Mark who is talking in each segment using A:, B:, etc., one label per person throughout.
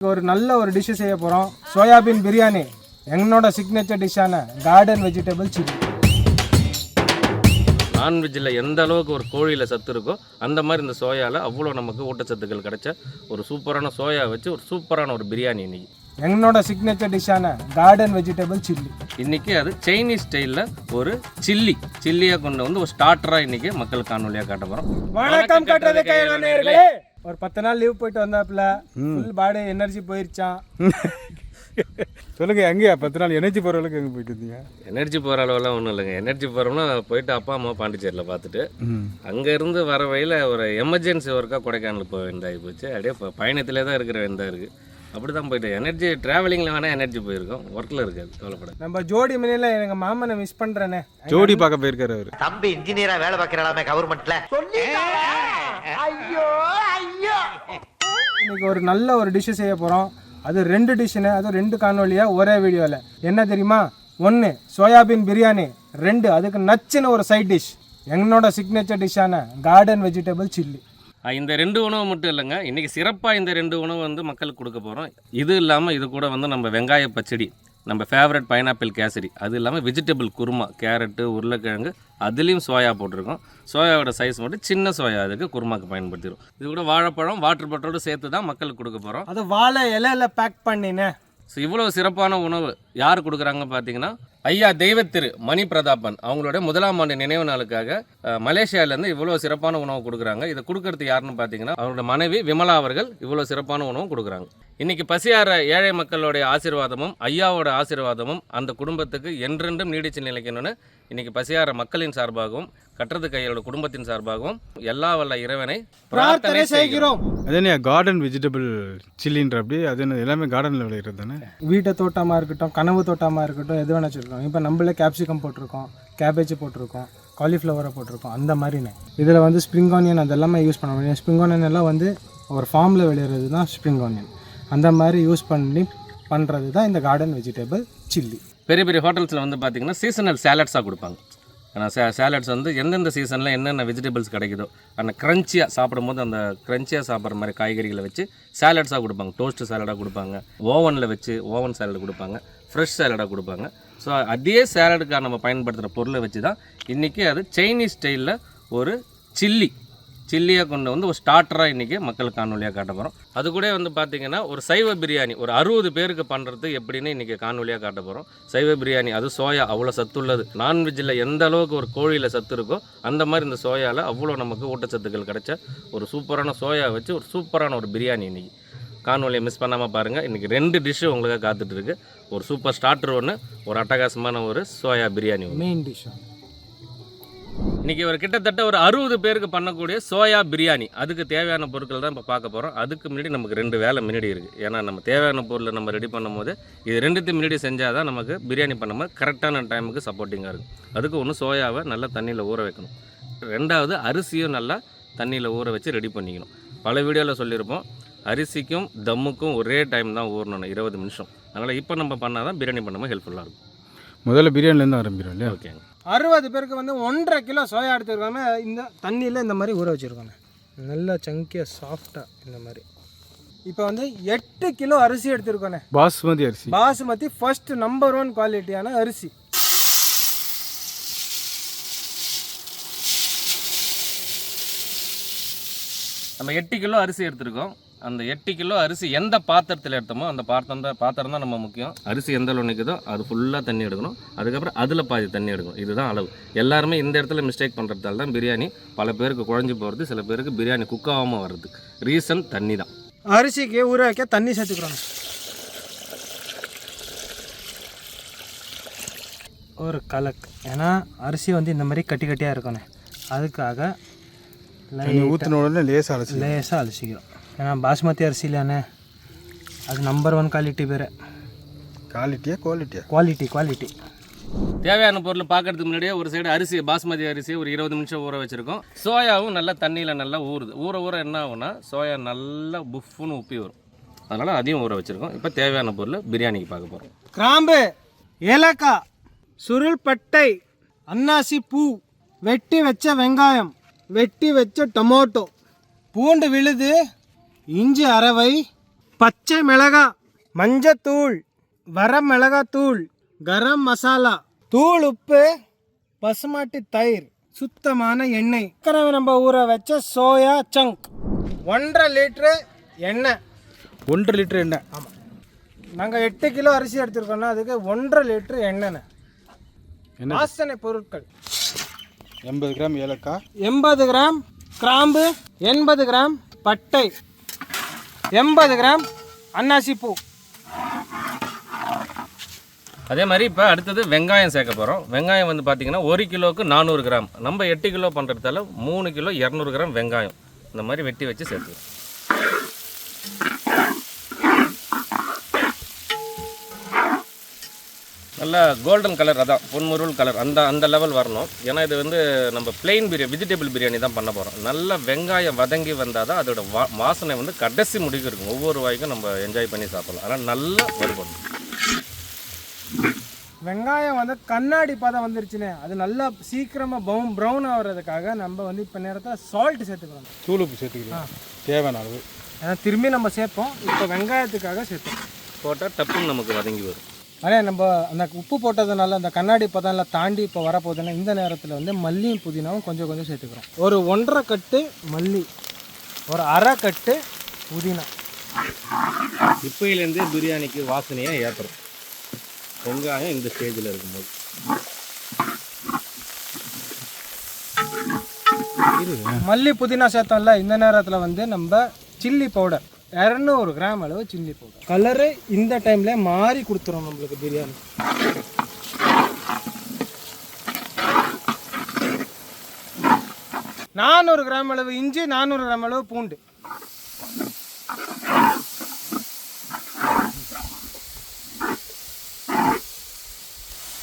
A: ஒரு நல்ல ஒரு டிஷ்ஷு செய்ய போகிறோம் சோயாபீன் பிரியாணி என்னோட சிக்னேச்சர் டிஷ்ஷான கார்டன் வெஜிடபிள் சில்லி
B: நான்வெஜ்ஜில் எந்த அளவுக்கு ஒரு கோழியில் சத்து இருக்கோ அந்த மாதிரி இந்த சோயாவில் அவ்வளோ நமக்கு ஊட்டச்சத்துக்கள் கிடைச்ச ஒரு சூப்பரான சோயா வச்சு ஒரு சூப்பரான ஒரு பிரியாணி இன்னைக்கு.
A: என்னோட சிக்னேச்சர் டிஷ்ஷான கார்டன் வெஜிடபிள் சில்லி
B: இன்னைக்கு அது சைனீஸ் ஸ்டைலில் ஒரு சில்லி சில்லியாக கொண்டு வந்து ஒரு ஸ்டார்டராக இன்னைக்கு மக்கள் காணொலியாக காட்ட போகிறோம்
A: வணக்கம் ஒரு பத்து நாள் லீவ் போயிட்டு வந்தாப்புல ஃபுல் பாடி எனர்ஜி போயிருச்சான்
C: சொல்லுங்க எங்கேயா பத்து நாள் எனர்ஜி போகிற அளவுக்கு எங்கே போயிட்டு இருந்தீங்க
B: எனர்ஜி போகிற அளவெல்லாம் ஒன்றும் இல்லைங்க. எனர்ஜி போகிறோம்னா போயிட்டு அப்பா அம்மா பாண்டிச்சேரியில் பார்த்துட்டு அங்கேருந்து வர வழியில் ஒரு எமர்ஜென்சி ஒர்க்காக கொடைக்கானல் போக வேண்டியதாகி போச்சு. அப்படியே இப்போ பயணத்திலே தான் இருக்கிற வேண்டியதாக இருக்குது அப்படி தான் போயிட்டு எனர்ஜி ட்ராவலிங்கில் வேணால் எனர்ஜி போயிருக்கோம். ஒர்க்கில் இருக்காது கவலைப்பட
A: நம்ம ஜோடி மணியில் எங்க மாமனை மிஸ் பண்றேனே.
C: ஜோடி பார்க்க போயிருக்காரு அவரு.
D: தம்பி இன்ஜினியரா வேலை பார்க்கறாமே கவர்மெண்ட்ல
A: இன்னைக்கு ஒரு நல்ல ஒரு டிஷ்ஷு செய்ய போகிறோம் அது ரெண்டு டிஷ்ஷுன்னு அது ரெண்டு காணொலியா ஒரே வீடியோவில் என்ன தெரியுமா? ஒன்று சோயாபீன் பிரியாணி. ரெண்டு அதுக்கு நச்சுன்னு ஒரு சைட் டிஷ் என்னோட சிக்னேச்சர் டிஷ்ஷான கார்டன் வெஜிடபிள் சில்லி
B: இந்த ரெண்டு உணவு மட்டும் இல்லைங்க. இன்றைக்கி சிறப்பாக இந்த ரெண்டு உணவு வந்து மக்களுக்கு கொடுக்க போகிறோம் இது இல்லாமல் இது கூட வந்து நம்ம வெங்காய பச்சடி. நம்ம ஃபேவரட் பைனாப்பிள் கேசரி. அது இல்லாமல் வெஜிடபிள் குருமா கேரட்டு உருளைக்கிழங்கு அதுலேயும் சோயா போட்டிருக்கோம். சோயாவோட சைஸ் மட்டும் சின்ன சோயா அதுக்கு குருமாக்கு பயன்படுத்திடும் இது கூட வாழைப்பழம் வாட்டர் பாட்டிலோடு சேர்த்து தான் மக்களுக்கு கொடுக்க போகிறோம்
A: அது வாழை இலையில பேக் பண்ணினேன்
B: ஸோ இவ்வளோ சிறப்பான உணவு யார் கொடுக்குறாங்க பார்த்தீங்கன்னா ஐயா தெய்வத்திரு மணி பிரதாபன் அவங்களோட முதலாம் ஆண்டு நினைவு நாளுக்காக மலேசியாவிலேருந்து இவ்வளோ சிறப்பான உணவு கொடுக்குறாங்க. இதை கொடுக்கறது யாருன்னு பார்த்தீங்கன்னா அவரோட மனைவி விமலா அவர்கள் இவ்வளோ சிறப்பான உணவும் கொடுக்குறாங்க. இன்னைக்கு பசியார ஏழை மக்களுடைய ஆசீர்வாதமும் ஐயாவோட ஆசீர்வாதமும் அந்த குடும்பத்துக்கு என்றென்றும் நீடிச்சு நிலைக்கணும்னு இன்னைக்கு பசியார மக்களின் சார்பாகவும் கட்டுறது கையோட குடும்பத்தின் சார்பாகவும் எல்லா வல்ல இறைவனை
A: பிரார்த்தனை செய்கிறோம்.
C: அது என்ன கார்டன் வெஜிடபிள் சில்லின்ற அப்படி அது என்ன எல்லாமே கார்டனில் விளையிறது தானே?
A: வீட்டை தோட்டமாக இருக்கட்டும் கனவு தோட்டமாக இருக்கட்டும் எது வேணா சொல்லிருக்கோம் இப்போ நம்மளே கேப்சிகம் போட்டிருக்கோம் கேபேஜ் போட்டிருக்கோம் காலிஃப்ளவரை போட்டிருக்கோம் அந்த மாதிரினே. இதில் வந்து ஸ்ப்ரிங் ஆனியன் அது எல்லாமே யூஸ் பண்ண முடியும். ஸ்ப்ரிங் ஆனியன் எல்லாம் வந்து ஒரு ஃபார்மில் விளையிறது தான் ஸ்ப்ரிங் ஆனியன் அந்த மாதிரி யூஸ் பண்ணி பண்ணுறது தான் இந்த கார்டன் வெஜிடபிள் சில்லி
B: பெரிய பெரிய ஹோட்டல்ஸில் வந்து பார்த்தீங்கன்னா சீசனல் சேலட்ஸாக கொடுப்பாங்க. ஆனால் சே சேலட்ஸ் வந்து எந்தெந்த சீசனில் என்னென்ன வெஜிடபிள்ஸ் கிடைக்குதோ அந்த க்ரன்ச்சியாக சாப்பிடும்போது அந்த க்ரன்ச்சியாக சாப்பிட்ற மாதிரி காய்கறிகளை வச்சு சேலட்ஸாக கொடுப்பாங்க. டோஸ்ட்டு சேலடாக கொடுப்பாங்க. ஓவனில் வச்சு ஓவன் சேலட் கொடுப்பாங்க. ஃப்ரெஷ் சேலடாக கொடுப்பாங்க. ஸோ அதே சேலடுக்காக நம்ம பயன்படுத்துகிற பொருளை வச்சு தான் இன்றைக்கி அது சைனீஸ் ஸ்டைலில் ஒரு சில்லி சில்லியை கொண்டு வந்து ஒரு ஸ்டார்டராக இன்றைக்கி மக்கள் காணொலியாக காட்ட போகிறோம் அது கூட வந்து பார்த்திங்கன்னா ஒரு சைவ பிரியாணி ஒரு அறுபது பேருக்கு பண்ணுறது எப்படின்னு இன்றைக்கி காணொலியாக காட்ட போகிறோம் சைவ பிரியாணி அது சோயா அவ்வளோ சத்துள்ளது. நான்வெஜ்ஜில் எந்த அளவுக்கு ஒரு கோழியில் சத்து இருக்கோ அந்த மாதிரி இந்த சோயாவில் அவ்வளோ நமக்கு ஊட்டச்சத்துக்கள் கிடைச்ச ஒரு சூப்பரான சோயா வச்சு ஒரு சூப்பரான ஒரு பிரியாணி இன்றைக்கி காணொலியை மிஸ் பண்ணாமல் பாருங்கள் இன்றைக்கி ரெண்டு டிஷ்ஷு உங்களுக்காக காத்துட்ருக்கு ஒரு சூப்பர் ஸ்டார்டர் ஒன்று ஒரு அட்டகாசமான ஒரு சோயா பிரியாணி ஒன்று
A: மெயின் டிஷ்
B: இன்னைக்கு ஒரு கிட்டத்தட்ட ஒரு அறுபது பேருக்கு பண்ணக்கூடிய சோயா பிரியாணி. அதுக்கு தேவையான பொருட்கள் தான் இப்போ பார்க்க போகிறோம் அதுக்கு முன்னாடி நமக்கு ரெண்டு வேலை முன்னாடி இருக்குது ஏன்னா நம்ம தேவையான பொருளை நம்ம ரெடி பண்ணும்போது இது ரெண்டுத்தையும் முன்னாடி செஞ்சால் தான் நமக்கு பிரியாணி பண்ணும்போது கரெக்டான டைமுக்கு சப்போர்ட்டிங்காக இருக்கும். அதுக்கு ஒன்று சோயாவை நல்லா தண்ணியில் ஊற வைக்கணும். ரெண்டாவது அரிசியும் நல்லா தண்ணியில் ஊற வச்சு ரெடி பண்ணிக்கணும். பல வீடியோவில் சொல்லியிருப்போம். அரிசிக்கும் தம்முக்கும் ஒரே டைம் தான் ஊறணும் இருபது நிமிஷம். அதனால் இப்போ நம்ம பண்ணால் தான் பிரியாணி பண்ணும்போது ஹெல்ப்ஃபுல்லாக இருக்கும்.
C: முதல்ல பிரியாணிலேருந்து ஆரம்பிக்கிறோம் இல்லையா?
B: ஓகேங்க.
A: அறுபது பேருக்கு வந்து ஒன்றரை கிலோ சோயா எடுத்துருக்காம இந்த தண்ணியில் இந்த மாதிரி ஊற வச்சுருக்கோங்க. நல்லா சங்கியாக சாஃப்டாக இந்த மாதிரி. இப்போ வந்து எட்டு கிலோ அரிசி எடுத்துருக்கோண்ணே.
C: பாஸ்மதி அரிசி.
A: பாசுமதி ஃபர்ஸ்ட் நம்பர் ஒன் குவாலிட்டியான அரிசி.
B: நம்ம எட்டு கிலோ அரிசி எடுத்திருக்கோம். அந்த எட்டு கிலோ அரிசி எந்த பாத்திரத்தில் எடுத்தோமோ அந்த பாத்திரம் தான் பாத்திரம் தான் நம்ம முக்கியம். அரிசி எந்த அளவு நிற்குதோ அது ஃபுல்லாக தண்ணி எடுக்கணும். அதுக்கப்புறம் அதில் பாதி தண்ணி எடுக்கணும். இதுதான் அளவு. எல்லாருமே இந்த இடத்துல மிஸ்டேக் பண்ணுறதால தான் பிரியாணி பல பேருக்கு குழஞ்சி போகிறது சில பேருக்கு பிரியாணி குக் ஆகாமல் வர்றது. ரீசன் தண்ணி தான்.
A: அரிசிக்கு ஊற வைக்க தண்ணி சேர்த்துக்கிறோம் ஒரு கலக்கு. ஏன்னா அரிசி வந்து இந்த மாதிரி கட்டி கட்டியாக இருக்கணும். அதுக்காக
C: தண்ணி ஊற்றின உடனே லேசாக அலசி
A: லேசாக அலசிக்கிறோம். ஏன்னா பாஸ்மதி அரிசி இல்லையானே அது நம்பர் ஒன் குவாலிட்டி பேர்
C: குவாலிட்டியா குவாலிட்டியா
A: குவாலிட்டி குவாலிட்டி
B: தேவையான பொருள் பார்க்கறதுக்கு முன்னாடியே ஒரு சைடு அரிசி பாஸ்மதி அரிசி ஒரு இருபது நிமிஷம் ஊற வச்சுருக்கோம். சோயாவும் நல்லா தண்ணியில் நல்லா ஊறுது. ஊற ஊற என்ன ஆகும்னா சோயா நல்லா புஃப்னு உப்பி வரும். அதனால் அதையும் ஊற வச்சுருக்கோம். இப்போ தேவையான பொருள் பிரியாணிக்கு பார்க்க போகிறோம்
A: கிராம்பு ஏலக்காய் சுருள் பட்டை அன்னாசி பூ வெட்டி வச்ச வெங்காயம் வெட்டி வச்ச டொமேட்டோ. பூண்டு விழுது இஞ்சி அரவை பச்சை மிளகா மஞ்சத்தூள் வர மிளகாத்தூள் கரம் மசாலா தூள் உப்பு பசுமாட்டு தயிர் சுத்தமான எண்ணெய். ஏற்கனவே நம்ம ஊற வச்ச சோயா சங்க். ஒன்றரை லிட்ரு எண்ணெய்.
C: ஒன்றரை லிட்டர் எண்ணெய்.
A: ஆமாம் நாங்கள் எட்டு கிலோ அரிசி எடுத்துருக்கோம்னா அதுக்கு ஒன்றரை லிட்ரு எண்ணெய். வாசனை பொருட்கள்.
C: எண்பது கிராம் ஏலக்காய்.
A: எண்பது கிராம் கிராம்பு எண்பது கிராம் பட்டை. எண்பது கிராம் அன்னாசி பூ.
B: அதே மாதிரி இப்போ அடுத்தது வெங்காயம் சேர்க்க போகிறோம் வெங்காயம் வந்து பார்த்தீங்கன்னா ஒரு கிலோவுக்கு நானூறு கிராம். நம்ம எட்டு கிலோ பண்ணுறதால மூணு கிலோ இரநூறு கிராம் வெங்காயம். இந்த மாதிரி வெட்டி வச்சு சேர்த்துக்கிறோம் நல்லா கோல்டன் கலர் அதான் பொன்முருள் கலர் அந்த அந்த லெவல் வரணும். ஏன்னா இது வந்து நம்ம பிளெயின் பிரியாணி வெஜிடபிள் பிரியாணி தான் பண்ண போகிறோம் நல்லா வெங்காயம் வதங்கி வந்தால் தான் அதோட வா வாசனை வந்து கடைசி முடிக்கு இருக்கும். ஒவ்வொரு வாய்க்கும் நம்ம என்ஜாய் பண்ணி சாப்பிடலாம். ஆனால் நல்லா வறுபடணும்
A: வெங்காயம் வந்து கண்ணாடி பதம் வந்துருச்சுனே. அது நல்லா சீக்கிரமாக பவுன் ப்ரௌன் ஆகிறதுக்காக நம்ம வந்து இப்போ நேரத்தில் சால்ட் சேர்த்துக்கிறோம்
C: தூள் உப்பு சேர்த்துக்கிறோம் தேவையான அளவு.
A: ஏன்னா திரும்பி நம்ம சேர்ப்போம். இப்போ வெங்காயத்துக்காக சேர்த்தோம்.
B: போட்டால் டப்புன்னு நமக்கு வதங்கி வரும்.
A: அதே நம்ம அந்த உப்பு போட்டதுனால அந்த கண்ணாடி பதம்லாம் தாண்டி இப்போ வரப்போகுதுன்னா இந்த நேரத்தில் வந்து மல்லியும் புதினாவும் கொஞ்சம் கொஞ்சம் சேர்த்துக்கிறோம். ஒரு ஒன்றரை கட்டு மல்லி ஒரு அரை கட்டு புதினா.
B: இப்போயிலேருந்தே பிரியாணிக்கு வாசனையாக ஏற்றுறோம் வெங்காயம் இந்த ஸ்டேஜில் இருக்கும்போது.
A: மல்லி புதினா சேர்த்தோம்ல இந்த நேரத்தில் வந்து நம்ம சில்லி பவுடர் இரநூறு கிராம் அளவு சில்லி பவுடர். கலரு இந்த டைம்ல மாறி கொடுத்துரும் நம்மளுக்கு பிரியாணி. நானூறு கிராம் அளவு இஞ்சி நானூறு கிராம் அளவு பூண்டு.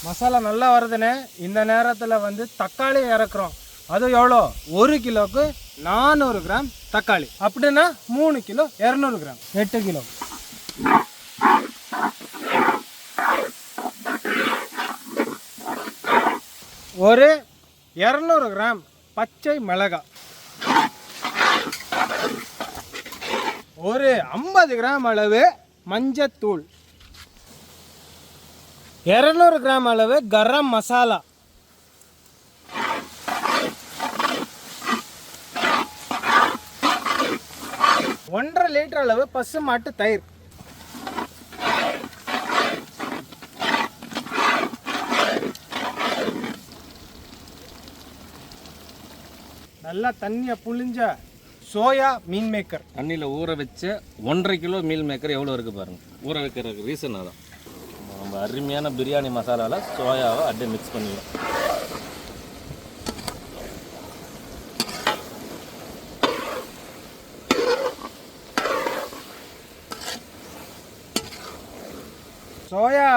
A: மசாலா நல்லா வருதுன்னு இந்த நேரத்தில் வந்து தக்காளி இறக்குறோம். அது எவ்வளோ? ஒரு கிலோக்கு நானூறு கிராம் தக்காளி. அப்படின்னா மூணு கிலோ இரநூறு கிராம். எட்டு கிலோ. ஒரு இரநூறு கிராம் பச்சை மிளகாய். ஒரு ஐம்பது கிராம் அளவு மஞ்சத்தூள். இரநூறு கிராம் அளவு கரம் மசாலா. ஒன்றரை லிட்டர் அளவு பசு மாட்டு தயிர். நல்லா தண்ணியை புழிஞ்ச சோயா மீன் மேக்கர்.
B: தண்ணியில் ஊற வச்ச ஒன்றரை கிலோ மீல் மேக்கர் எவ்வளோ இருக்குது பாருங்கள் ஊற வைக்கிறதுக்கு ரீசன் அதான். நம்ம அருமையான பிரியாணி மசாலாவில் சோயாவை அப்படியே மிக்ஸ் பண்ணிடுவோம்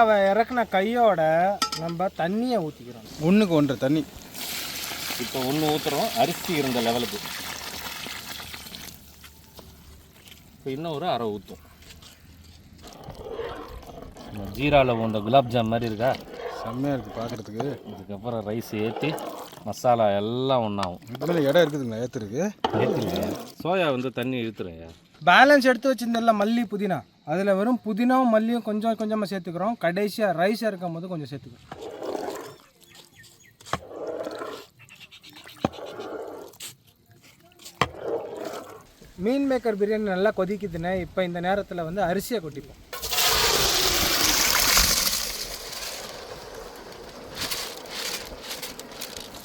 A: சோயாவை இறக்குன கையோட நம்ம தண்ணியை ஊற்றிக்கிறோம்
C: ஒன்றுக்கு ஒன்றரை தண்ணி.
B: இப்போ ஒன்று ஊற்றுறோம் அரிசி இருந்த லெவலுக்கு இப்போ இன்னும் ஒரு அரை ஊற்றும் ஜீராவில் உண்ட குலாப் ஜாம் மாதிரி இருக்கா?
C: செம்மையாக இருக்குது பார்க்குறதுக்கு
B: இதுக்கப்புறம் ரைஸ் ஏற்றி மசாலா எல்லாம் ஒன்றாகும்
C: இதில் இடம் இருக்குதுங்களா? ஏற்றுருக்கு
B: ஏற்றிங்க சோயா வந்து தண்ணி இழுத்துருங்க
A: பேலன்ஸ் எடுத்து வச்சிருந்தல மல்லி புதினா? அதில் வெறும் புதினாவும் மல்லியும் கொஞ்சம் கொஞ்சமாக சேர்த்துக்கிறோம். கடைசியாக ரைஸ் இறக்கும் போது கொஞ்சம் சேர்த்துக்கிறோம். மீன் மேக்கர் பிரியாணி நல்லா கொதிக்குதுன்னு இப்போ இந்த நேரத்தில் வந்து அரிசியை கொட்டிப்போம்.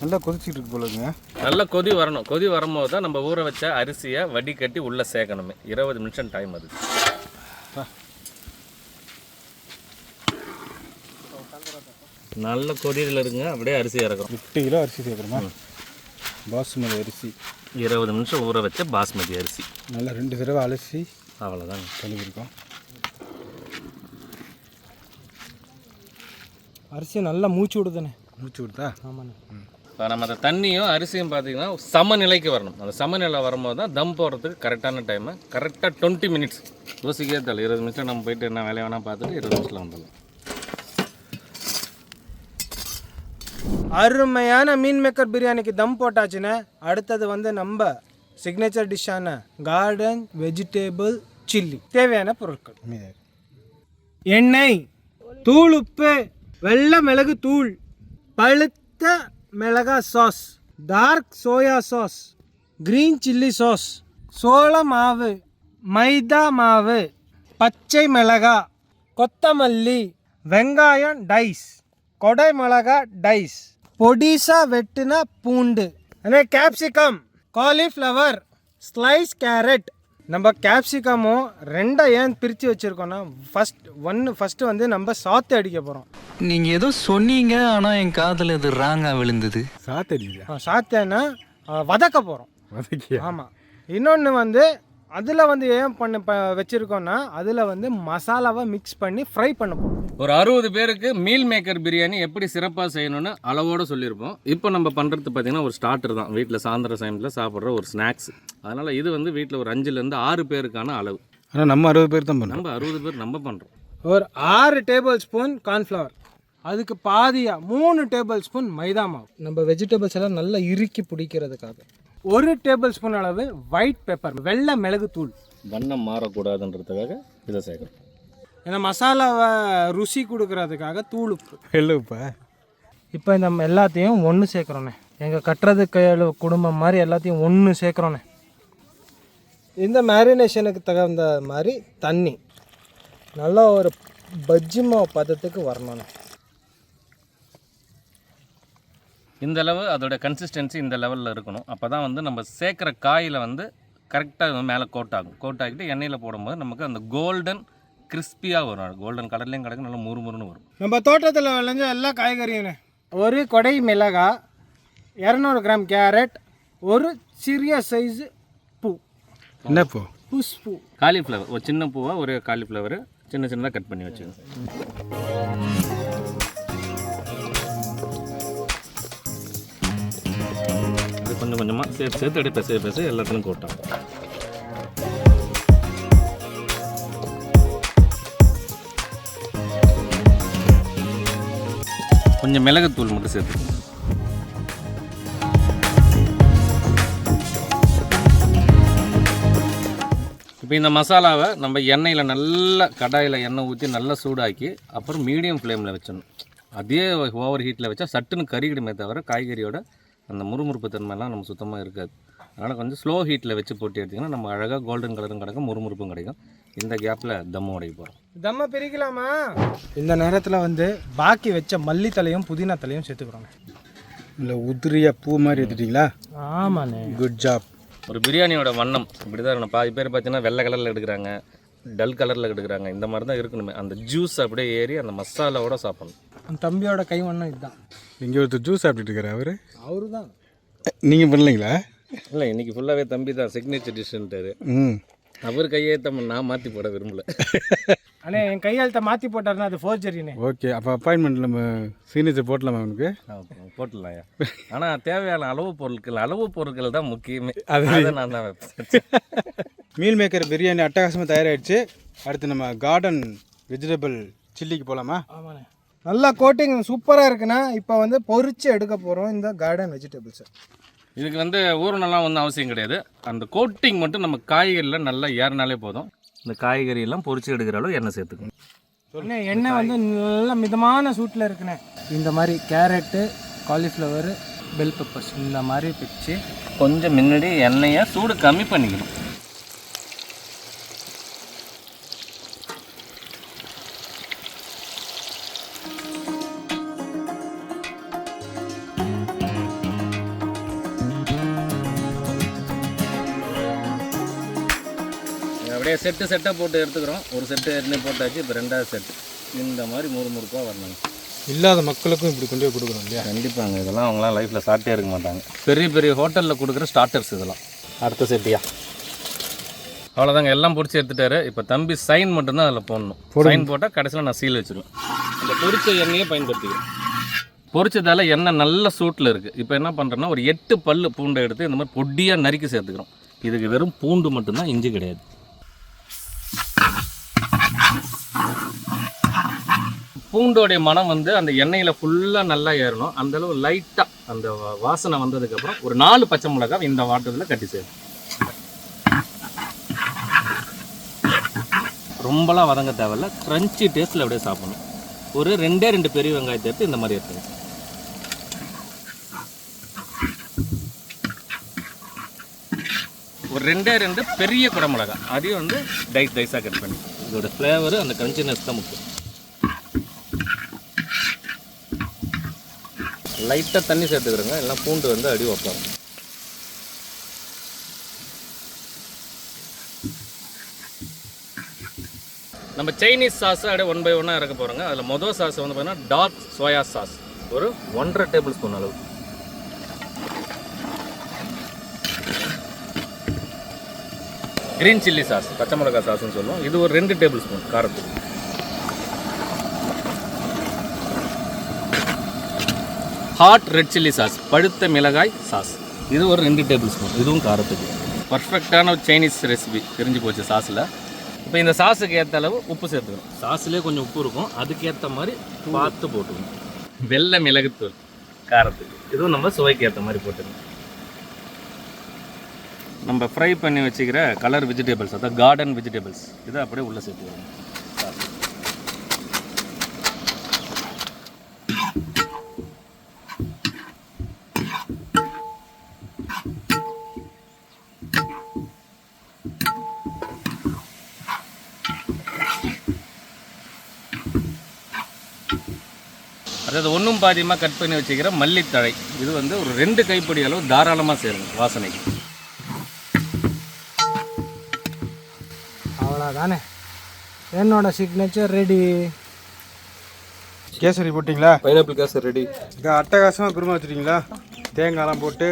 C: நல்லா கொதிச்சிட்டு இருக்கு போல இருக்குங்க
B: நல்லா கொதி வரணும். கொதி வரும்போது தான் நம்ம ஊற வச்ச அரிசியை வடிகட்டி உள்ளே சேர்க்கணுமே. இருபது நிமிஷம் டைம் அது. நல்ல கொதியில் இருங்க அப்படியே அரிசி இறக்குறோம்.
C: எட்டு கிலோ அரிசி சேர்க்குறோமா பாசுமதி அரிசி.
B: இருபது நிமிஷம் ஊற வச்ச பாஸ்மதி அரிசி.
C: நல்லா ரெண்டு தடவை அலசி
B: அவ்வளோதாங்க
C: கழுவிருக்கோம்.
A: அரிசியை நல்லா மூச்சு விடுதுண்ணே
C: மூச்சு விட்டா
A: ஆமாண்ணே.
B: இப்போ நம்ம அந்த தண்ணியும் அரிசியும் பார்த்தீங்கன்னா சமநிலைக்கு வரணும். அந்த சமநிலை வரும்போது தான் தம் போடுறதுக்கு கரெக்டான டைமு கரெக்டாக டுவெண்ட்டி மினிட்ஸ் யோசிக்கவே தெரியல இருபது நிமிஷம் நம்ம போயிட்டு என்ன வேலையை வேணால் பார்த்துட்டு இருபது நிமிஷத்தில் வந்துடலாம்.
A: அருமையான மீன் மேக்கர் பிரியாணிக்கு தம் போட்டாச்சுன்னு அடுத்தது வந்து நம்ம சிக்னேச்சர் டிஷ்ஷான கார்டன் வெஜிடேபிள் சில்லி தேவையான பொருட்கள். எண்ணெய் தூள் உப்பு வெள்ளை மிளகு தூள் பழுத்த மிளகா sauce dark soya sauce green chilli sauce சோள மாவு மைதா மாவு பச்சை மிளகா கொத்தமல்லி வெங்காயம் டைஸ் கொடை மிளகா டைஸ் பொடிசா வெட்டின பூண்டு. அதே கேப்சிகம் காலிஃப்ளவர் ஸ்லைஸ் கேரட் நம்ம கேப்சிகமும் ரெண்டை ஏன் பிரித்து வச்சுருக்கோன்னா ஃபஸ்ட் ஒன்று ஃபஸ்ட்டு வந்து நம்ம சாத்து அடிக்க போகிறோம்
E: நீங்க ஏதோ சொன்னீங்க ஆனா என் காதுல இது ராங்கா விழுந்தது.
C: சாத்தடியா
A: சாத்தேன்னா வதக்க போகிறோம்
C: வதக்கியா?
A: ஆமாம் இன்னொன்று வந்து அதில் வந்து ஏன் பண்ண ப வச்சுருக்கோன்னா அதில் வந்து மசாலாவை மிக்ஸ் பண்ணி ஃப்ரை பண்ண போகிறோம்
B: ஒரு அறுபது பேருக்கு மீல் மேக்கர் பிரியாணி எப்படி சிறப்பாக செய்யணும்னு அளவோடு சொல்லியிருப்போம். இப்போ நம்ம பண்ணுறது பார்த்தீங்கன்னா ஒரு ஸ்டார்டர் தான். வீட்டில் சாயந்தர டைமில் சாப்பிட்ற ஒரு ஸ்நாக்ஸ் அதனால் இது வந்து வீட்டில் ஒரு அஞ்சுலேருந்து ஆறு பேருக்கான அளவு.
C: ஆனால் நம்ம அறுபது பேர் தான்
B: நம்ம அறுபது பேர் நம்ம பண்ணுறோம்
A: ஒரு ஆறு டேபிள் ஸ்பூன் கார்ன்ஃப்ளவர் அதுக்கு பாதியாக மூணு டேபிள் ஸ்பூன் மைதா மாவு. நம்ம வெஜிடபிள்ஸ் எல்லாம் நல்லா இறுக்கி பிடிக்கிறதுக்காக. ஒரு டேபிள் ஸ்பூன் அளவு ஒயிட் பெப்பர் வெள்ளை மிளகு தூள்.
B: வண்ணம் மாறக்கூடாதுன்றதுக்காக இதை சேர்க்குறோம்
A: இந்த மசாலாவை ருசி கொடுக்கறதுக்காக தூள் உப்பு.
C: எல்லப்பா
A: இப்போ இந்த எல்லாத்தையும் ஒன்று சேர்க்குறோண்ணே. எங்கள் கட்டுறது கையளவு குடும்பம் மாதிரி எல்லாத்தையும் ஒன்று சேர்க்குறோண்ணே. இந்த மேரினேஷனுக்கு தகுந்த மாதிரி தண்ணி. நல்லா ஒரு பஜ்ஜி மாவு பதத்துக்கு வரணுண்ணே
B: இந்த அளவு அதோட கன்சிஸ்டன்சி இந்த லெவலில் இருக்கணும். அப்போ தான் வந்து நம்ம சேர்க்குற காயில் வந்து கரெக்டாக மேலே கோட் ஆகும். கோட் ஆகிட்டு எண்ணெயில் போடும்போது நமக்கு அந்த கோல்டன் கிறிஸ்பியாக வரும். கோல்டன் கலர்லேயும் கிடைக்கும் நல்லா முறுமுறுன்னு வரும்.
A: நம்ம தோட்டத்தில் விளைஞ்ச எல்லா காய்கறியும் ஒரு கொடை மிளகா இரநூறு கிராம் கேரட் ஒரு சிறிய சைஸ் பூ.
C: என்ன இப்போ
A: புஷ் பூ.
B: காலிஃப்ளவர் ஒரு சின்ன பூவாக ஒரு காலிஃப்ளவர் சின்ன சின்னதாக கட் பண்ணி வச்சுக்கணும். கொஞ்சம் கொஞ்சமாக சேர்த்து சேர்த்து அப்படியே பெச பெச எல்லாத்துலையும் கோட்டாகும் கொஞ்சம் மிளகுத்தூள் மட்டும் சேர்த்துக்கணும் இப்போ இந்த மசாலாவை நம்ம எண்ணெயில் நல்லா கடாயில் எண்ணெய் ஊற்றி நல்லா சூடாக்கி அப்புறம் மீடியம் ஃப்ளேமில் வச்சிடணும். அதே ஓவர் ஹீட்டில் வச்சா சட்டுன்னு கறிக்கிடுமே தவிர காய்கறியோட அந்த முறுமுறுப்பு தன்மைலாம் நம்ம சுத்தமாக இருக்காது. அதனால் கொஞ்சம் ஸ்லோ ஹீட்டில் வச்சு போட்டு எடுத்திங்கன்னா நம்ம அழகாக கோல்டன் கலரும் கிடைக்கும் முறுமுறுப்பும் கிடைக்கும். இந்த கேப்பில் தம்மு உடைய போகிறோம்
A: தம்ம பிரிக்கலாமா? இந்த நேரத்தில் வந்து பாக்கி வச்ச மல்லி தலையும் புதினா தலையும் சேர்த்துக்கிறோங்க.
C: இல்லை உதிரியா பூ மாதிரி எடுத்துட்டீங்களா?
A: ஆமாண்ணே.
C: குட் ஜாப்
B: ஒரு பிரியாணியோட வண்ணம். இப்படி தான் இருக்கணும். பாதி பேர் பார்த்தீங்கன்னா வெள்ளை கலரில் எடுக்கிறாங்க. டல் கலரில் எடுக்கிறாங்க. இந்த மாதிரி தான் இருக்கணுமே. அந்த ஜூஸ் அப்படியே ஏறி அந்த மசாலாவோட சாப்பிடணும்.
A: தம்பியோட கை வண்ணம் இதுதான்.
C: இங்கே ஒருத்தர் ஜூஸ் சாப்பிட்டுட்டு இருக்காரு அவரு?
A: அவரு தான்
C: நீங்கள் பண்ணலைங்களா?
B: இல்லை இன்னைக்கு ஃபுல்லாகவே தம்பி தான் சிக்னேச்சர் டிஷ்ன்ட்டாரு
C: ம்.
B: அவர் கையேற்ற நான் மாற்றி போட விரும்பல.
A: அண்ணே என் கையெழுத்தை மாற்றி போட்டாருன்னா அது ஃபோர்ஜரினே
C: ஓகே அப்போ அப்பாயின்மெண்ட் நம்ம சீனியர் போட்டலாமா அவனுக்கு?
B: போட்டுடலாம்யா ஆனால் தேவையான அளவு பொருட்கள் அளவு பொருட்கள் தான் முக்கியமே. அதை நான் தான் வைப்பேன்.
C: மீல் மேக்கர் பிரியாணி அட்டகாசமாக தயாராகிடுச்சு அடுத்து நம்ம கார்டன் வெஜிடபிள் சில்லிக்கு போகலாமா
A: ஆமாண்ணே. நல்லா கோட்டிங் சூப்பராக இருக்குண்ணா. இப்போ வந்து பொரிச்சு எடுக்க போகிறோம் இந்த கார்டன் வெஜிடபிள்ஸை
B: இதுக்கு வந்து ஊறணெல்லாம் ஒன்றும் அவசியம் கிடையாது. அந்த கோட்டிங் மட்டும் நம்ம காய்கறியில் நல்லா ஏறினாலே போதும். இந்த காய்கறியெல்லாம் பொரிச்சு எடுக்கிற அளவு எண்ணெய் சேர்த்துக்கணும்.
A: அண்ணே எண்ணெய் வந்து நல்ல மிதமான சூட்டில் இருக்குண்ணே. இந்த மாதிரி கேரட்டு காலிஃப்ளவரு பெல் பெப்பர்ஸ் இந்த மாதிரி பிச்சு
B: கொஞ்சம் முன்னாடி எண்ணெயை சூடு கம்மி பண்ணிக்கணும். அப்படியே செட்டு செட்டாக போட்டு எடுத்துக்கிறோம். ஒரு செட்டு எண்ணெய் போட்டாச்சு இப்போ ரெண்டாவது செட் இந்த மாதிரி முறுமுறுப்பாக வரணும்.
C: இல்லாத மக்களுக்கும் இப்படி கொண்டு போய் கொடுக்குறோம் இல்லையா?
B: கண்டிப்பாங்க. இதெல்லாம் அவங்களாம் லைஃப்பில் சாப்பிட்டே இருக்க மாட்டாங்க. பெரிய பெரிய ஹோட்டலில் கொடுக்குற ஸ்டார்டர்ஸ் இதெல்லாம். அடுத்த செட்டியா அவ்வளோதாங்க எல்லாம் பிடிச்சி எடுத்துட்டாரு. இப்போ தம்பி சைன் மட்டும்தான் அதில் போடணும். சைன் போட்டால் கடைசியில் நான் சீல் வச்சிருவேன். இந்த பொரிச்ச எண்ணெயை பயன்படுத்திக்கிறேன் பொரிச்சதால எண்ணெய் நல்ல சூட்டில் இருக்குது இப்போ என்ன பண்ணுறோன்னா ஒரு எட்டு பல்லு பூண்டை எடுத்து இந்த மாதிரி பொடியாக நறுக்கி சேர்த்துக்கிறோம். இதுக்கு வெறும் பூண்டு மட்டும்தான் இஞ்சி கிடையாது. பூண்டோடைய மனம் வந்து அந்த எண்ணெயில் ஃபுல்லாக நல்லா ஏறணும். அந்தளவு லைட்டாக அந்த வாசனை வந்ததுக்கப்புறம் ஒரு நாலு பச்சை மிளகாய் இந்த வாட்டத்தில் கட்டி சேரும் ரொம்பலாம் வதங்க தேவையில்ல. க்ரன்ச்சி டேஸ்ட்டில் அப்படியே சாப்பிடணும். ஒரு ரெண்டே ரெண்டு பெரிய வெங்காயத்தை எடுத்து இந்த மாதிரி எடுத்துங்க ஒரு ரெண்டே ரெண்டு பெரிய குடமிளகா அதையும் வந்து டைஸ் டைஸாக கட் பண்ணி. இதோட ஃப்ளேவர் அந்த க்ரன்ச்சினஸ் தான் முக்கியம். லைட்டாக தண்ணி சேர்த்துக்கிறோங்க. எல்லாம் பூண்டு வந்து அடி வைப்பாங்க நம்ம சைனீஸ் சாஸ் அப்படியே ஒன் பை ஒன்னாக இறக்க போகிறோங்க அதில் மொதல் சாஸ் வந்து பார்த்தீங்கன்னா டார்க் சோயா சாஸ் ஒரு ஒன்றரை டேபிள் ஸ்பூன் அளவு. க்ரீன் சில்லி சாஸ் பச்சை மிளகாய் சாஸ்ன்னு சொல்லுவோம். இது ஒரு ரெண்டு டேபிள் ஸ்பூன் காரத்துக்கு. ஹாட் ரெட் சில்லி சாஸ் பழுத்த மிளகாய் சாஸ் இது ஒரு ரெண்டு டேபிள் ஸ்பூன் இதுவும் காரத்துக்கு. பர்ஃபெக்டான ஒரு சைனீஸ் ரெசிபி தெரிஞ்சு போச்சு சாஸில் இப்போ இந்த சாஸுக்கு ஏற்ற அளவு உப்பு சேர்த்துக்கணும். சாஸ்லேயே கொஞ்சம் உப்பு இருக்கும். அதுக்கேற்ற மாதிரி பார்த்து போட்டுக்கணும். வெள்ளை மிளகுத்தூள் காரத்துக்கு. இதுவும் நம்ம சுவைக்கு ஏற்ற மாதிரி போட்டுக்கணும். நம்ம ஃப்ரை பண்ணி வச்சுக்கிற கலர் வெஜிடபிள்ஸ் அதாவது கார்டன் வெஜிடபிள்ஸ் இதை அப்படியே உள்ளே சேர்த்துக்கணும். அதாவது ஒன்றும் பாதியமாக கட் பண்ணி வச்சுக்கிற மல்லித்தழை. இது வந்து ஒரு ரெண்டு கைப்பிடி அளவு தாராளமாக சேருங்க வாசனைக்கு.
A: அவ்வளோதானே என்னோட சிக்னேச்சர் ரெடி
C: கேசரி போட்டிங்களா?
B: பைனாப்பிள் கேஸ் ரெடி
C: இங்கே அட்டகாசமாக குருமா வச்சுருக்கீங்களா தேங்காய்லாம் போட்டு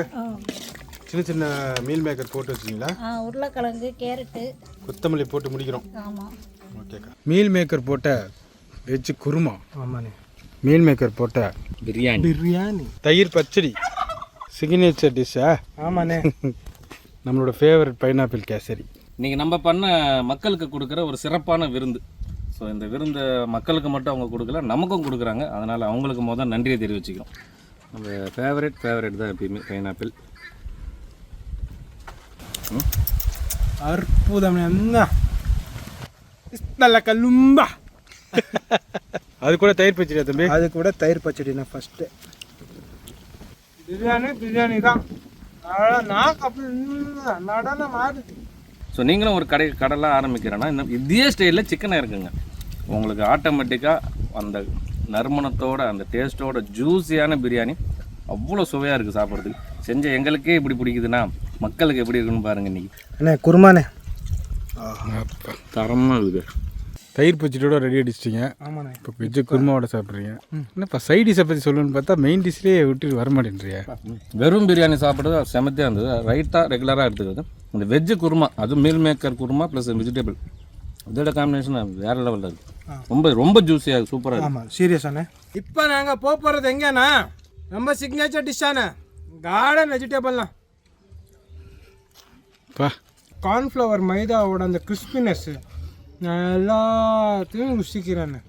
C: சின்ன சின்ன மீல் மேக்கர் போட்டு வச்சுருக்கீங்களா
F: ஆ உருளைக்கிழங்கு கேரட்டு.
C: கொத்தமல்லி போட்டு முடிக்கிறோம்.
F: ஆமாம்
C: ஓகேக்கா மீல் மேக்கர் போட்ட வெஜ் குருமா.
A: ஆமாண்ணே.
C: மீல் மேக்கர் போட்ட
B: பிரியாணி
A: பிரியாணி
C: தயிர் பச்சடி. சிக்னேச்சர் டிஷ்ஷா
A: ஆமாண்ணே.
C: நம்மளோட ஃபேவரட் பைனாப்பிள் கேசரி.
B: இன்றைக்கி நம்ம பண்ண மக்களுக்கு கொடுக்குற ஒரு சிறப்பான விருந்து. ஸோ இந்த விருந்து மக்களுக்கு மட்டும் அவங்க கொடுக்கல நமக்கும் கொடுக்குறாங்க. அதனால் அவங்களுக்கு முதல் நன்றியை தெரிவிச்சுக்கிறோம். நம்ம ஃபேவரட் ஃபேவரட் தான் எப்பயுமே பைனாப்பிள்
A: அற்புதம் என்ன நல்ல கல்லும்பா.
C: அது கூட தயிர் பச்சடியா தம்பி?
A: அது கூட தயிர் பச்சடிண்ணே ஃபஸ்ட்டு பிரியாணி பிரியாணி தான். நான் அப்படி நடனம் ஆடுது
B: ஸோ நீங்களும் ஒரு கடை கடைலாம் ஆரம்பிக்கிறேன்னா இந்த இதே ஸ்டைலில் சிக்கனை இருக்குங்க. உங்களுக்கு ஆட்டோமேட்டிக்காக அந்த நறுமணத்தோட அந்த டேஸ்ட்டோட ஜூஸியான பிரியாணி அவ்வளோ சுவையாக இருக்குது சாப்பிட்றதுக்கு. செஞ்ச எங்களுக்கே இப்படி பிடிக்குதுன்னா மக்களுக்கு எப்படி இருக்குன்னு பாருங்க இன்னைக்கு.
A: அண்ணே குருமாண்ணே.
B: தரமாக இருக்குது
C: தயிர் பச்சடியோட ரெடி அடிச்சிட்டிங்க.
A: ஆமாண்ணே.
C: இப்போ வெஜ்ஜு குருமாவோட சாப்பிட்றீங்க. என்னப்பா சைட் டிஷ்ஷை பற்றி சொல்லணும்னு பார்த்தா மெயின் டிஷ்லேயே விட்டு வர மாட்டேன்றியா.
B: வெறும் பிரியாணி சாப்பிட்றது செமத்தியாக இருந்தது. ரைட்டாக ரெகுலராக எடுத்துக்கிறது. இந்த வெஜ்ஜு குருமா அதுவும் meal maker kurma plus vegetable இதோட காம்பினேஷன் வேறு லெவலில் இருக்குது ரொம்ப ரொம்ப ஜூஸியாக சூப்பராக இருக்குது
A: ஆமாம் சீரியஸ் அண்ணே இப்போ நாங்கள் போக போகிறது எங்கேண்ணா? நம்ம சிக்னேச்சர் டிஷ்ஷாண்ணே கார்டன் வெஜிடபிள்ண்ணா
C: பா.
A: கார்ன்ஃப்ளவர் மைதாவோட அந்த கிறிஸ்பினஸ்ஸு நான் எல்லாத்தையும் ருசிக்கிறேன்னு.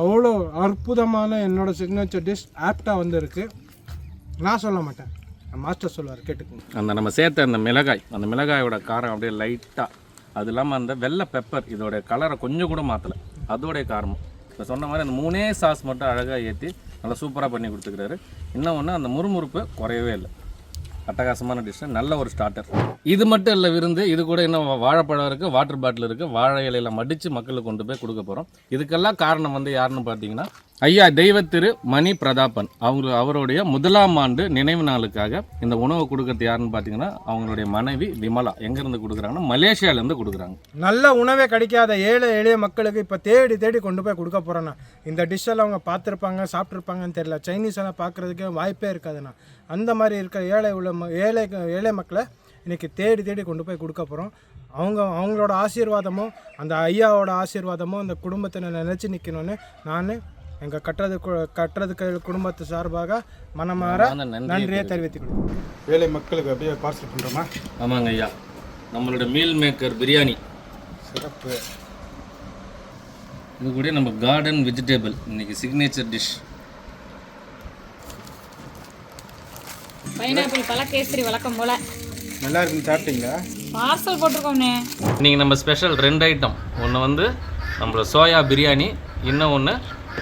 A: அவ்வளோ அற்புதமான என்னோட சிக்னேச்சர் டிஷ் ஆப்டாக வந்திருக்கு. நான் சொல்ல மாட்டேன். மாஸ்டர் சொல்லுவார் கேட்டுக்கோங்க.
B: அந்த நம்ம சேர்த்த அந்த மிளகாய் அந்த மிளகாயோட காரம் அப்படியே லைட்டாக அது இல்லாமல் அந்த வெள்ளை பெப்பர் இதோடைய கலரை கொஞ்சம் கூட மாற்றலை அதோடைய காரணம் இப்போ சொன்ன மாதிரி அந்த மூணே சாஸ் மட்டும் அழகாக ஏற்றி நல்லா சூப்பராக பண்ணி கொடுத்துக்கிறாரு. இன்னும் ஒன்று அந்த முறுமுறுப்பு குறையவே இல்லை. அட்டகாசமான டிஷ் நல்ல ஒரு ஸ்டார்டர் இது மட்டும் இல்லை விருந்து இது கூட இன்னும் வாழைப்பழம் இருக்குது வாட்டர் பாட்டில் இருக்குது வாழை இலையில மடித்து மக்களுக்கு கொண்டு போய் கொடுக்க போகிறோம் இதுக்கெல்லாம் காரணம் வந்து யாருன்னு பார்த்தீங்கன்னா ஐயா தெய்வத்திரு மணி பிரதாபன். அவங்க அவருடைய முதலாம் ஆண்டு நினைவு நாளுக்காக இந்த உணவு கொடுக்கறது யாருன்னு பார்த்தீங்கன்னா அவங்களுடைய மனைவி விமலா. எங்கேருந்து கொடுக்குறாங்கன்னா மலேசியாவிலேருந்து கொடுக்குறாங்க.
A: நல்ல உணவே கிடைக்காத ஏழை எளிய மக்களுக்கு இப்போ தேடி தேடி கொண்டு போய் கொடுக்க போகிறேண்ணா இந்த டிஷ்ஷெல்லாம் அவங்க பார்த்துருப்பாங்க சாப்பிட்ருப்பாங்கன்னு தெரியல. சைனீஸ் எல்லாம் பார்க்குறதுக்கே வாய்ப்பே இருக்காதுண்ணா. அந்த மாதிரி இருக்க ஏழை உள்ள ம ஏழை ஏழை மக்களை இன்றைக்கி தேடி தேடி கொண்டு போய் கொடுக்க போகிறோம் அவங்க அவங்களோட ஆசீர்வாதமும் அந்த ஐயாவோட ஆசீர்வாதமும் அந்த குடும்பத்தை நினச்சி நிற்கணும்னு நான் எங்கள் கட்டுறது கட்டுறதுக்கு குடும்பத்து சார்பாக மனமாற
B: அந்த நன்றியை
A: தெரிவித்துக் கொள்கிறேன்
C: வேலை மக்களுக்கு அப்படியே பார்சல் பண்ணுறோமா
B: ஆமாங்க ஐயா. நம்மளோட மீல் மேக்கர் பிரியாணி.
C: சிறப்பு.
B: இது கூட நம்ம கார்டன் வெஜிடபிள் இன்னைக்கு சிக்னேச்சர் டிஷ்
F: பைனாப்பிள் பழ கேசரி வழக்கம் போல்.
C: நல்லா இருக்குன்னு சாப்பிட்டீங்களா?
G: பார்சல் போட்டிருக்கோண்ணே
B: இன்றைக்கி நம்ம ஸ்பெஷல் ரெண்டு ஐட்டம் ஒன்று வந்து நம்மளோட சோயா பிரியாணி இன்னும் ஒன்று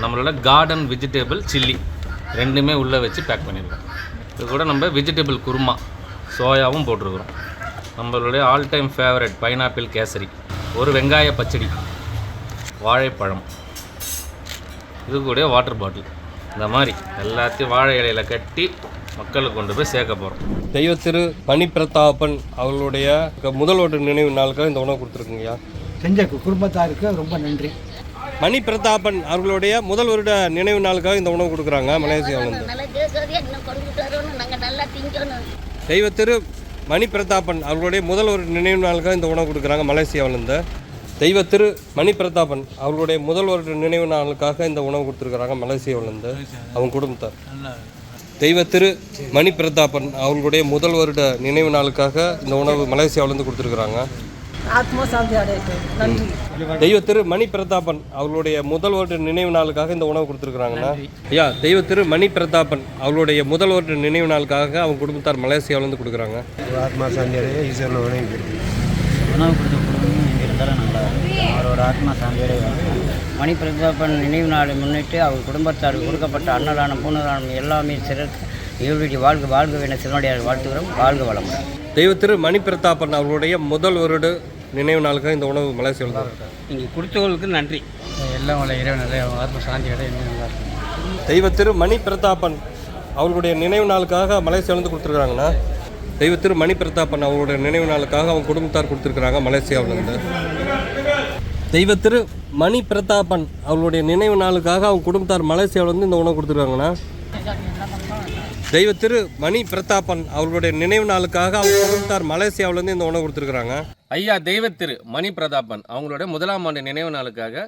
B: நம்மளோட கார்டன் வெஜிடபிள் சில்லி ரெண்டுமே உள்ளே வச்சு பேக் பண்ணியிருக்கோம் இது கூட நம்ம வெஜிடபிள் குருமா சோயாவும் போட்டிருக்கிறோம். நம்மளுடைய all time favourite pineapple kesari. ஒரு வெங்காய பச்சடி வாழைப்பழம். இது கூட வாட்டர் பாட்டில் இந்த மாதிரி எல்லாத்தையும் வாழை இலையில கட்டி மக்களுக்கு கொண்டு போய் சேர்க்க போகிறோம்
H: தெய்வ திரு பனிப்பிரதாபன் அவர்களுடைய முதல்வருட நினைவு நாளுக்காக இந்த உணவு கொடுத்துருக்குங்கய்யா
A: செஞ்ச குடும்பத்தாருக்கு ரொம்ப நன்றி.
H: மணி பிரதாபன் அவர்களுடைய முதல் வருட நினைவு நாளுக்காக இந்த உணவு கொடுக்குறாங்க மலேசியாவிலேருந்து
F: நல்லா ஜோதியாக இன்னும் கொண்டு வரணும் நாங்கள் நல்லா திங்கணும்.
H: தெய்வ திரு மணி பிரதாபன் அவர்களுடைய முதல் வருட நினைவு நாளுக்காக இந்த உணவு கொடுக்குறாங்க மலேசியாவிலேருந்து தெய்வ திரு மணி பிரதாபன் அவர்களுடைய முதல் வருட நினைவு நாளுக்காக இந்த உணவு கொடுத்துருக்குறாங்க மலேசியாவிலேருந்து அவங்க குடும்பத்தார் தெய்வ திரு மணி பிரதாபன் அவர்களுடைய முதல் வருட நினைவு நாளுக்காக இந்த உணவு மலேசியாவிலேருந்து கொடுத்துருக்குறாங்க.
G: ஆத்மா சாந்தி அடையட்டும் நன்றி
H: தெய்வ திரு மணி பிரதாபன் அவர்களுடைய முதல் வருட நினைவு நாளுக்காக இந்த உணவு கொடுத்துருக்குறாங்கண்ணா. ஐயா தெய்வ திரு மணி பிரதாபன் அவர்களுடைய முதல் வருட நினைவு நாளுக்காக அவங்க குடும்பத்தார் மலேசியாவிலேருந்து கொடுக்குறாங்க.
A: ஆத்மா ஈஸ்வரனை வணங்கி
I: உணவு கொடுத்த குடும்பம் இங்கே இருந்தாலும் நல்லா அவரோட ஆத்மா சாந்தியடைய மணி பிரதாபன் நினைவு நாளை முன்னிட்டு அவர் குடும்பத்தாருக்கு கொடுக்கப்பட்ட அன்னதானம் பூர்ணதானம் எல்லாமே சிறக்க இவருடைய வாழ்க வாழ்க என சிவனடியார் வாழ்த்துகிறோம். வாழ்க வளமுடன்.
H: தெய்வ திரு மணி பிரதாபன் அவர்களுடைய முதல் வருட நினைவு நாளுக்காக இந்த உணவு மலேசியாவிலேருந்து
I: நீங்கள் கொடுத்தவர்களுக்கு நன்றி.
A: எல்லாம் உள்ள இறைவன் ஆத்மா இன்னும் நல்லா இருக்கும்
H: தெய்வ திரு மணி பிரதாபன் அவர்களுடைய நினைவு நாளுக்காக மலேசியாவிலேருந்து கொடுத்துருக்குறாங்கண்ணா. தெய்வ திரு மணி பிரதாபன் அவர்களுடைய நினைவு நாளுக்காக அவங்க குடும்பத்தார் கொடுத்துருக்குறாங்க மலேசியாவிலேருந்து தெய்வ திரு மணி பிரதாபன் அவர்களுடைய நினைவு நாளுக்காக அவங்க குடும்பத்தார் மலேசியாவிலேருந்து இந்த உணவு கொடுத்துருக்காங்கண்ணா தெய்வ திரு மணி பிரதாபன் அவர்களுடைய நினைவு நாளுக்காக அவங்க குடும்பத்தார் மலேசியாவிலேருந்து இந்த உணவு கொடுத்துருக்குறாங்க.
B: ஐயா தெய்வத்திரு மணி பிரதாபன் அவங்களோட முதலாம் ஆண்டு நினைவு நாளுக்காக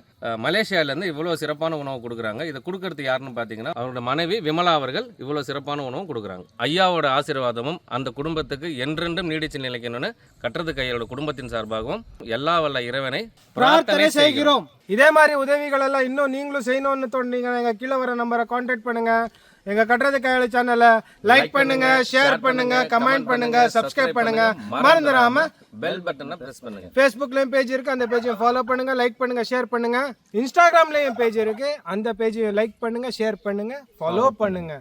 B: மலேசியாவிலேருந்து இவ்வளோ சிறப்பான உணவு கொடுக்குறாங்க. இதை கொடுக்கறது யாருன்னு பார்த்தீங்கன்னா அவரோட மனைவி விமலா அவர்கள் இவ்வளோ சிறப்பான உணவு கொடுக்குறாங்க. ஐயாவோட ஆசீர்வாதமும் அந்த குடும்பத்துக்கு என்றென்றும் நீடிச்சு நிலைக்கணும்னு கட்டுறது கையோட குடும்பத்தின் சார்பாகவும் எல்லா வல்ல இறைவனை
A: பிரார்த்தனை செய்கிறோம். இதே மாதிரி உதவிகள் எல்லாம் இன்னும் நீங்களும் செய்யணும்னு தோணுனீங்கன்னா எங்க கீழே வர நம்பரை காண்டாக்ட் பண்ணுங்க. எங்க கட்டுறது கையாளு சேனலை லைக் பண்ணுங்க ஷேர் பண்ணுங்க கமெண்ட் பண்ணுங்க சப்ஸ்கிரைப் பண்ணுங்க. மறந்துடாம
B: பெல் பட்டனை பிரஸ் பண்ணுங்க.
A: ஃபேஸ்புக்லயும் பேஜ் இருக்கு அந்த பேஜையும் ஃபாலோ பண்ணுங்க லைக் பண்ணுங்க ஷேர் பண்ணுங்க. இன்ஸ்டாகிராம்லயும் பேஜ் இருக்கு அந்த பேஜையும் லைக் பண்ணுங்க ஷேர் பண்ணுங்க ஃபாலோ பண்ணுங்க.